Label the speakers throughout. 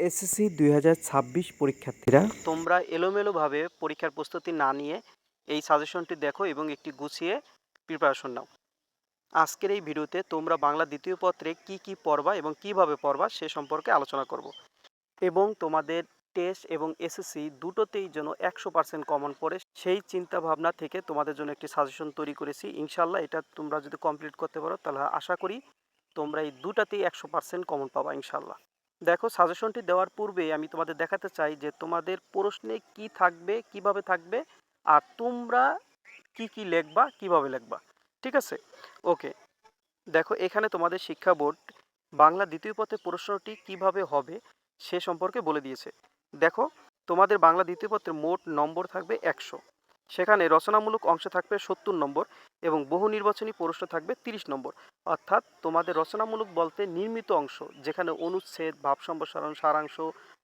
Speaker 1: SSC দুই হাজার ছাব্বিশ পরীক্ষার্থীরা।
Speaker 2: তোমরা এলোমেলোভাবে পরীক্ষার প্রস্তুতি না নিয়ে এই সাজেশনটি দেখো এবং একটি গুছিয়ে প্রিপারেশন নাও। আজকের এই ভিডিওতে তোমরা বাংলা দ্বিতীয় পত্রে কি কি পড়বা এবং কীভাবে পড়বা সে সম্পর্কে আলোচনা করব। এবং তোমাদের টেস্ট এবং এসএসসি দুটোতেই যেন একশো পার্সেন্ট কমন পড়ে, সেই চিন্তা ভাবনা থেকে তোমাদের জন্য একটি সাজেশন তৈরি করেছি। ইনশাল্লাহ এটা তোমরা যদি কমপ্লিট করতে পারো, তাহলে আশা করি তোমরা এই দুটাতেই একশো পার্সেন্ট কমন পাবা ইনশাল্লাহ দেখো সাজেশনটি দেওয়ার পূর্বে আমি তোমাদের দেখাতে চাই যে তোমাদের প্রশ্নে কি থাকবে, কীভাবে থাকবে আর তোমরা কি কি লেখবা, কীভাবে লিখবা, ঠিক আছে? ওকে দেখো এখানে তোমাদের শিক্ষা বোর্ড বাংলা দ্বিতীয় পথে প্রশ্নটি কীভাবে হবে সে সম্পর্কে বলে দিয়েছে। দেখো, তোমাদের বাংলা দ্বিতীয় পত্রের মোট নম্বর থাকবে একশো। সেখানে রচনামূলক অংশ থাকবে সত্তর নম্বর এবং বহু নির্বাচনী প্রশ্ন থাকবে তিরিশ নম্বর। অর্থাৎ তোমাদের রচনামূলক বলতে নির্মিত অংশ, যেখানে অনুচ্ছেদ, ভাব সম্প্রসারণ, সারাংশ,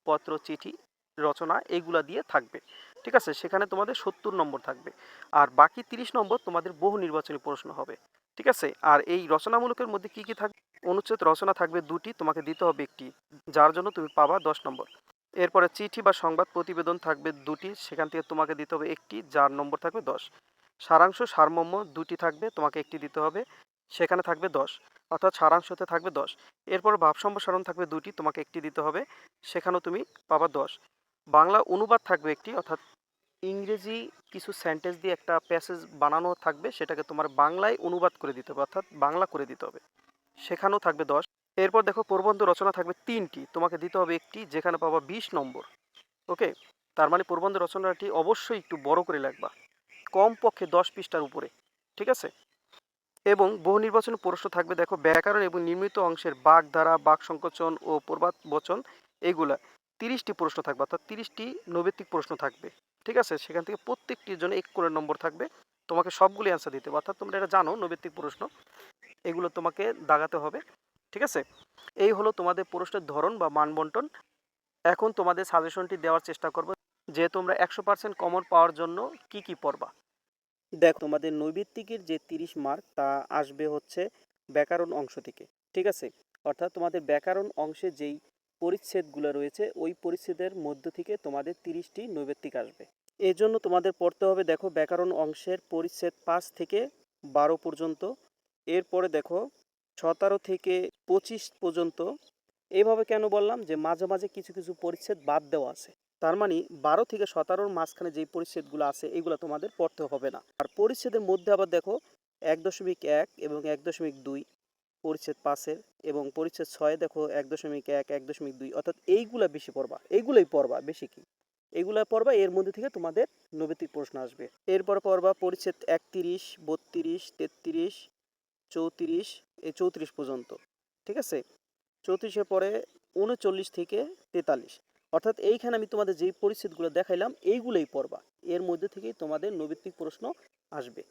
Speaker 2: পত্র, চিঠি, রচনা এইগুলা দিয়ে থাকবে। ঠিক আছে? সেখানে তোমাদের সত্তর নম্বর থাকবে। আর বাকি তিরিশ নম্বর তোমাদের বহু নির্বাচনী প্রশ্ন হবে। ঠিক আছে? আর এই রচনামূলকের মধ্যে কি কি থাকবে অনুচ্ছেদ রচনা থাকবে দুটি, তোমাকে দিতে হবে একটি, যার জন্য তুমি পাবা দশ নম্বর। এরপরে চিঠি বা সংবাদ প্রতিবেদন থাকবে দুটি, সেখান থেকে তোমাকে দিতে হবে একটি, যার নম্বর থাকবে দশ। সারাংশ সারমর্ম দুটি থাকবে, তোমাকে একটি দিতে হবে, সেখানে থাকবে দশ। অর্থাৎ সারাংশতে থাকবে দশ। এরপর ভাব সম্প্রসারণ থাকবে দুটি, তোমাকে একটি দিতে হবে, সেখানেও তুমি পাবা দশ। বাংলা অনুবাদ থাকবে একটি, অর্থাৎ ইংরেজি কিছু সেন্টেন্স দিয়ে একটা প্যাসেজ বানানো থাকবে, সেটাকে তোমার বাংলায় অনুবাদ করে দিতে হবে, অর্থাৎ বাংলা করে দিতে হবে। সেখানেও থাকবে দশ। এরপর দেখো প্রবন্ধ রচনা থাকবে তিনটি। তোমাকে দিতে হবে একটি, যেখানে পাবা বিশ নম্বর। ওকে? তার মানে প্রবন্ধ রচনাটি অবশ্যই একটু বড় করে লাগবা কমপক্ষে দশ পৃষ্ঠার উপরে। ঠিক আছে? এবং বহু নির্বাচনী প্রশ্ন থাকবে দেখো ব্যাকরণ এবং নির্মিত অংশের বাক ধারা বাক সংকোচন ও প্রবাদ বচন এগুলা। তিরিশটি প্রশ্ন থাকবে, অর্থাৎ তিরিশটি নৈবেত্তিক প্রশ্ন থাকবে। ঠিক আছে? সেখান থেকে প্রত্যেকটির জন্য এক করে নম্বর থাকবে। তোমাকে সবগুলি অ্যান্সার দিতে হবে। অর্থাৎ তোমরা এটা জানো নৈবেত্তিক প্রশ্ন। এগুলো তোমাকে দাগাতে হবে। ঠিক আছে? এই হলো তোমাদের প্রশ্নের ধরন বা মানবন্টন। এখন তোমাদের সাজেশনটি দেওয়ার চেষ্টা করব যে তোমরা একশো পার্সেন্ট কমন পাওয়ার জন্য কি কি পড়বা। দেখ, তোমাদের নৈবিত্তিকের যে তিরিশ মার্ক তা আসবে হচ্ছে ব্যাকরণ অংশ থেকে, ঠিক আছে? অর্থাৎ তোমাদের ব্যাকরণ অংশে যেই পরিচ্ছেদগুলো রয়েছে, ওই পরিচ্ছেদের মধ্য থেকে তোমাদের তিরিশটি নৈবেত্তিক আসবে। এর জন্য তোমাদের পড়তে হবে, দেখো, ব্যাকরণ অংশের পরিচ্ছেদ পাঁচ থেকে বারো পর্যন্ত। এরপরে দেখো সতেরো থেকে পঁচিশ পর্যন্ত। এইভাবে কেন বললাম যে মাঝে মাঝে কিছু কিছু পরিচ্ছেদ বাদ দেওয়া আছে। তার মানে বারো থেকে সতেরোর মাঝখানে যেই পরিচ্ছেদগুলো আছে, এগুলো তোমাদের পড়তে হবে না। আর পরিচ্ছেদের মধ্যে আবার দেখো, এক দশমিক এক এবং এক দশমিক দুই পরিচ্ছেদ পাঁচের এবং পরিচ্ছেদ ছয়ে দেখো, এক দশমিক এক এক দশমিক দুই। অর্থাৎ এইগুলা বেশি পড়বা এইগুলোই পড়বা বেশি কি। এইগুলা পড়বা, এর মধ্যে থেকে তোমাদের নৈবেতিক প্রশ্ন আসবে। এরপর পড়বা পরিচ্ছেদ একত্রিশ, বত্রিশ, তেত্রিশ চৌত্রিশ এই চৌত্রিশ পর্যন্ত, ঠিক আছে? চৌত্রিশের পরে উনচল্লিশ থেকে তেতাল্লিশ। অর্থাৎ এইখানে আমি তোমাদের যেই পরিচ্ছেদগুলো দেখাইলাম, এইগুলোই পড়বা। এর মধ্যে থেকেই তোমাদের নৈবিত্তিক প্রশ্ন আসবে।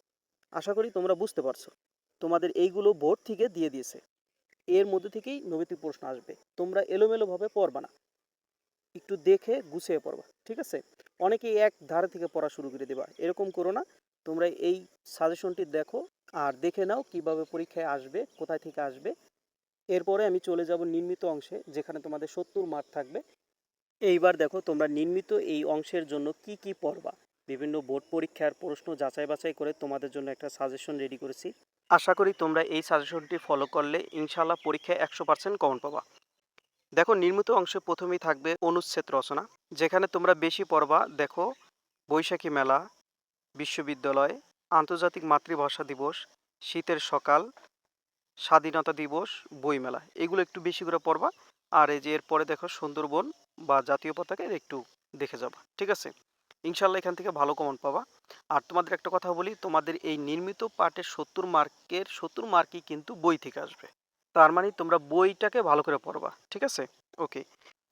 Speaker 2: আশা করি তোমরা বুঝতে পারছ। তোমাদের এইগুলো বোর্ড থেকে দিয়ে দিয়েছে। এর মধ্যে থেকেই নৈবিত্তিক প্রশ্ন আসবে। তোমরা এলোমেলোভাবে পড়বা না। একটু দেখে গুছিয়ে পড়বা, ঠিক আছে? অনেকেই এক ধারে থেকে পড়া শুরু করে দেবা। এরকম করো না। তোমরা এই সাজেশনটি দেখো আর দেখে নাও কীভাবে পরীক্ষায় আসবে, কোথায় থেকে আসবে। এরপরে আমি চলে যাব নির্মিত অংশে, যেখানে তোমাদের সত্তর মার্ক থাকবে। এইবার দেখো তোমরা নির্মিত এই অংশের জন্য কি কি পড়বা। বিভিন্ন বোর্ড পরীক্ষার প্রশ্ন যাচাই বাছাই করে তোমাদের জন্য একটা সাজেশন রেডি করেছি। আশা করি তোমরা এই সাজেশনটি ফলো করলে ইনশাল্লাহ পরীক্ষায় একশো পার্সেন্ট কমন পাবা। দেখো নির্মিত অংশে প্রথমেই থাকবে অনুচ্ছেদ রচনা, যেখানে তোমরা বেশি পড়বা, দেখো বৈশাখী মেলা বিশ্ববিদ্যালয়, আন্তর্জাতিক মাতৃভাষা দিবস, শীতের সকাল, স্বাধীনতা দিবস, বইমেলা। এগুলো একটু বেশি করে পড়বা। আর এই যে এরপরে দেখো সুন্দরবন বা জাতীয় পতাকা একটু দেখে যাবা। ঠিক আছে? ইনশাল্লাহ এখান থেকে ভালো কমন পাবা। আর তোমাদের একটা কথা বলি, তোমাদের এই নির্মিত পাঠের সত্তর মার্কের, সত্তর মার্কই কিন্তু বই থেকে আসবে। তার মানে তোমরা বইটাকে ভালো করে পড়বা। ঠিক আছে? ওকে।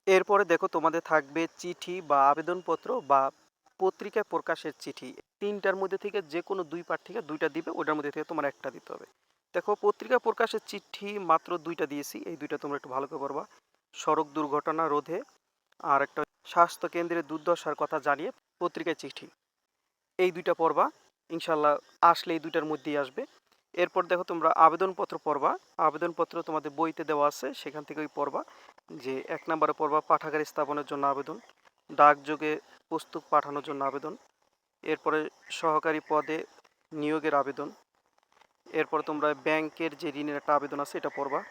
Speaker 2: এরপরে দেখো তোমাদের থাকবে চিঠি বা আবেদনপত্র বা পত্রিকায় প্রকাশের চিঠি। তিনটার মধ্যে থেকে যে কোনো দুই পার্ট থেকে দুইটা দিবে ওটার মধ্যে থেকে তোমার একটা দিতে হবে। দেখো, পত্রিকা প্রকাশের চিঠি মাত্র দুইটা দিয়েছি, এই দুইটা তোমরা একটু ভালো করে পড়বা। সড়ক দুর্ঘটনা রোধে আর একটা স্বাস্থ্য কেন্দ্রের দুর্দশার কথা জানিয়ে পত্রিকায় চিঠি। এই দুইটা পড়বা ইনশাল্লাহ আসলে এই দুইটার মধ্যেই আসবে। এরপর দেখো, তোমরা আবেদনপত্র পড়বা। আবেদনপত্র তোমাদের বইতে দেওয়া আছে, সেখান থেকেই পড়বা যে এক নম্বরে পড়বা পাঠাগার স্থাপনের জন্য আবেদন। ডাকযোগে পুস্তক পাঠানোর জন্য আবেদন। এরপরে সহকারী পদে নিয়োগের আবেদন। এরপর তোমরা ব্যাংকের যে ঋণের একটা আবেদন আছে এটা পড়বা।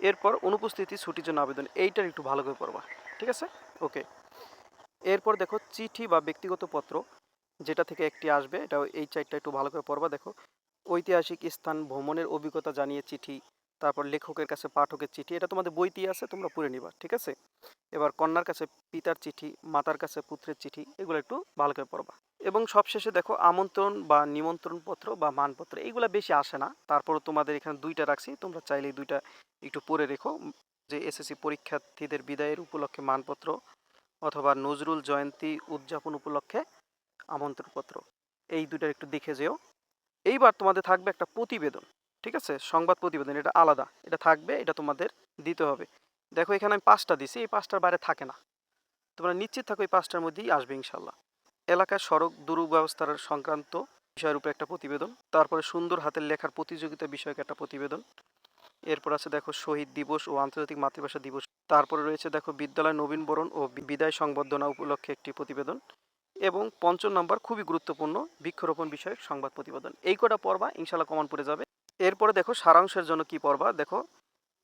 Speaker 2: এরপর অনুপস্থিতি ছুটির জন্য আবেদন। এইটার একটু ভালো করে পড়বা। ঠিক আছে? ওকে এরপর দেখো, চিঠি বা ব্যক্তিগত পত্র যেটা থেকে একটি আসবে এটা এই চারটা একটু ভালো করে পড়বা। দেখো, ঐতিহাসিক স্থান, ভ্রমণের অভিজ্ঞতা জানিয়ে চিঠি তারপর লেখকের কাছে পাঠকের চিঠি, এটা তোমাদের বইতেই আছে, তোমরা পড়ে নিবা, ঠিক আছে? এবার কন্যার কাছে পিতার চিঠি, মাতার কাছে পুত্রের চিঠি, এগুলো একটু ভালো করে পড়বা। এবং সবশেষে দেখো, আমন্ত্রণ বা নিমন্ত্রণ পত্র বা মানপত্র এইগুলো বেশি আসে না। তারপর তোমাদের এখানে দুইটা রাখছি, তোমরা চাইলে দুইটা একটু পড়ে রেখো। যে এসএসসি পরীক্ষার্থীদের বিদায়ের উপলক্ষে মানপত্র অথবা নজরুল জয়ন্তী উদযাপন উপলক্ষে আমন্ত্রণপত্র, এই দুইটা একটু দেখে যেও। এইবার তোমাদের থাকবে একটা প্রতিবেদন। ঠিক আছে? সংবাদ প্রতিবেদন, এটা আলাদা। এটা থাকবে, এটা তোমাদের দিতে হবে। দেখো, এখানে আমি পাঁচটা দিছি, এই পাঁচটার বাইরে থাকে না। তোমরা নিশ্চিত থাকো এই পাঁচটার মধ্যেই আসবে ইনশাল্লাহ এলাকার সড়ক দুর্ব্যবস্থার সংক্রান্ত বিষয়ের উপরে একটা প্রতিবেদন, তারপরে সুন্দর হাতের লেখার প্রতিযোগিতা বিষয়ক একটা প্রতিবেদন। এরপর আছে দেখো, শহীদ দিবস ও আন্তর্জাতিক মাতৃভাষা দিবস। তারপরে রয়েছে দেখো, বিদ্যালয় নবীনবরণ ও বিদায় সংবর্ধনা উপলক্ষে একটি প্রতিবেদন। এবং পঞ্চম নম্বর খুবই গুরুত্বপূর্ণ বৃক্ষরোপণ বিষয়ক সংবাদ প্রতিবেদন। এই কটা পর্বা ইনশাল্লাহ কমন পড়ে যাবে। এরপরে দেখো সারাংশের জন্য কি পড়বা? দেখো,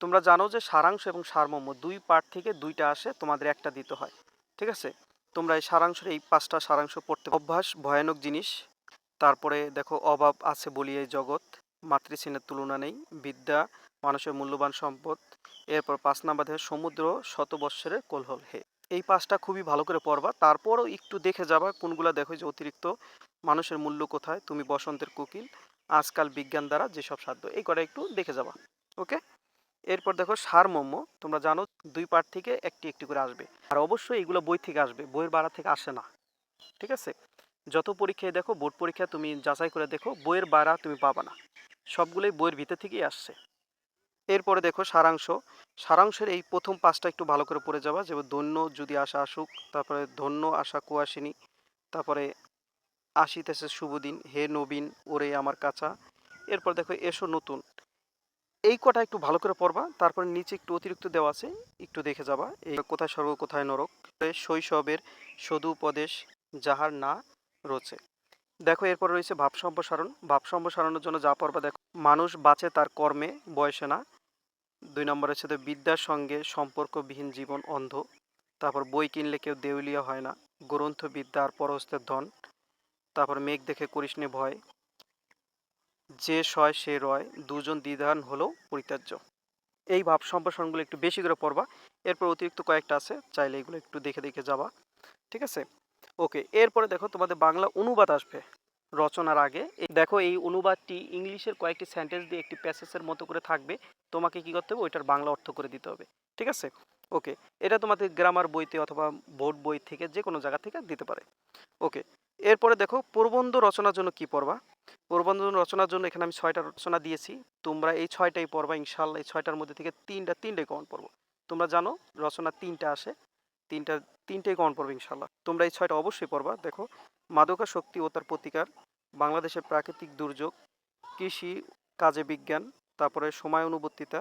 Speaker 2: তোমরা জানো যে সারাংশ এবং সারমর্ম দুই পার্ট থেকে দুইটা আসে তোমাদের একটা দিতে হয়, ঠিক আছে? তোমরা এই সারাংশের এই পাঁচটা সারাংশ পড়তে অভ্যাস, ভয়ানক জিনিস, তারপরে দেখো অভাব আছে বলি এই জগৎ, মাতৃস্নেহের তুলনা নেই, বিদ্যা, মানুষের মূল্যবান সম্পদ, এরপর পাঁচ নাম্বার দেখো সমুদ্র শত বৎসরের কোলহল, হে। এই পাঁচটা খুবই ভালো করে পড়বা, তারপরও একটু দেখে যাবা কোনগুলা দেখো যে অতিরিক্ত, মানুষের মূল্য কোথায়, তুমি বসন্তের কোকিল আজকাল বিজ্ঞান দ্বারা যেসব সাধ্য, এই কটা একটু দেখে যাবা ওকে এরপর দেখো সারমর্ম, তোমরা জানো দুই পার্ট থেকে একটি একটি করে আসবে। আর অবশ্যই এগুলো বই থেকে আসবে, বইয়ের বাড়া থেকে আসে না, ঠিক আছে? যত পরীক্ষায় দেখো, বোর্ড পরীক্ষা তুমি যাচাই করে দেখো, বইয়ের বাড়া তুমি পাবা না, সবগুলোই বইয়ের ভিতর থেকেই আসছে। এরপরে দেখো সারাংশ, সারাংশের এই প্রথম পাঁচটা একটু ভালো করে পড়ে যাবা, যেমন ধন্য যদি আশা আসুক, তারপরে ধন্য আশা কুয়াশিনী, তারপরে আসিতেছে শুভদিন হে নবীন, ওরে আমার কাঁচা। এরপর দেখো, এসো নতুন। এই কটা একটু ভালো করে পড়বা, তারপরে নিচে একটু অতিরিক্ত দেওয়া আছে, একটু দেখে যাবা। এই কোথায় স্বর্গ কোথায় নরক? শৈশবের সদুপদেশ যাহার না রয়েছে। দেখো, এরপর রয়েছে ভাব সম্প্রসারণ। ভাব সম্প্রসারণের জন্য যা পড়বা, দেখো, মানুষ বাঁচে তার কর্মে, বয়সে না। দুই নম্বর হচ্ছে তো বিদ্যার সঙ্গে সম্পর্কবিহীন জীবন অন্ধ। তারপর বই কিনলে কেউ দেউলিয়া হয় না। গ্রন্থ বিদ্যা আর পরহস্তের ধন। তারপর মেঘ দেখে করিস নে ভয়। যে সয় সে রয়, দুজন দ্বিধান হলেও পরিত্যাজ্য। এই ভাব সম্প্রসারণগুলো একটু বেশি করে পড়বা। এরপর অতিরিক্ত কয়েকটা আছে, চাইলে এগুলো একটু দেখে দেখে যাবা। ঠিক আছে? ওকে, এরপরে দেখো তোমাদের বাংলা অনুবাদ আসবে রচনার আগে। দেখো, এই অনুবাদটি ইংলিশের কয়েকটি সেন্টেন্স দিয়ে একটি প্যাসেজের মতো করে থাকবে। তোমাকে কি করতে হবে? ওইটার বাংলা অর্থ করে দিতে হবে। ঠিক আছে? ওকে, এটা তোমাদের গ্রামার বইতে অথবা বোর্ড বই থেকে যে কোনো জায়গা থেকে দিতে পারে। ওকে এরপরে দেখো প্রবন্ধ রচনার জন্য কি পড়বা? প্রবন্ধ রচনার জন্য এখানে আমি ছয়টা রচনা দিয়েছি। তোমরা এই ছয়টাই পড়বা ইনশাল্লাহ এই ছয়টার মধ্যে থেকে তিনটা তিনটাই কমন পড়ব। তোমরা জানো রচনা তিনটা আসে, তিনটা তিনটেই কমন পড়বে ইনশাল্লাহ তোমরা এই ছয়টা অবশ্যই পড়বা। দেখো, মাদকা শক্তি ও তার প্রতিকার, বাংলাদেশের প্রাকৃতিক দুর্যোগ, কৃষি, কাজে বিজ্ঞান, তারপরে সময় অনুবর্তিতা,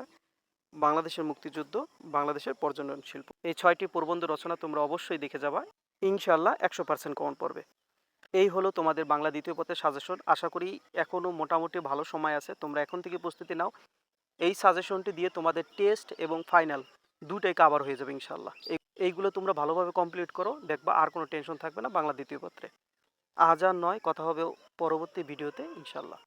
Speaker 2: বাংলাদেশের মুক্তিযুদ্ধ, বাংলাদেশের পর্যটন শিল্প। এই ছয়টি প্রবন্ধ রচনা তোমরা অবশ্যই দেখে যাবা। ইনশাল্লাহ একশো পার্সেন্ট কমন পড়বে। এই হলো তোমাদের বাংলা দ্বিতীয় পথের সাজেশন আশা করি এখনও মোটামুটি ভালো সময় আছে, তোমরা এখন থেকে প্রস্তুতি নাও। এই সাজেশনটি দিয়ে তোমাদের টেস্ট এবং ফাইনাল দুটাই কাভার হয়ে যাবে ইনশাল্লাহ এইগুলো তোমরা ভালোভাবে কমপ্লিট করো, দেখবা আর কোনো টেনশন থাকবে না বাংলা দ্বিতীয় পত্রে। আজ আর নয়, কথা হবে পরবর্তী ভিডিওতে ইনশাল্লাহ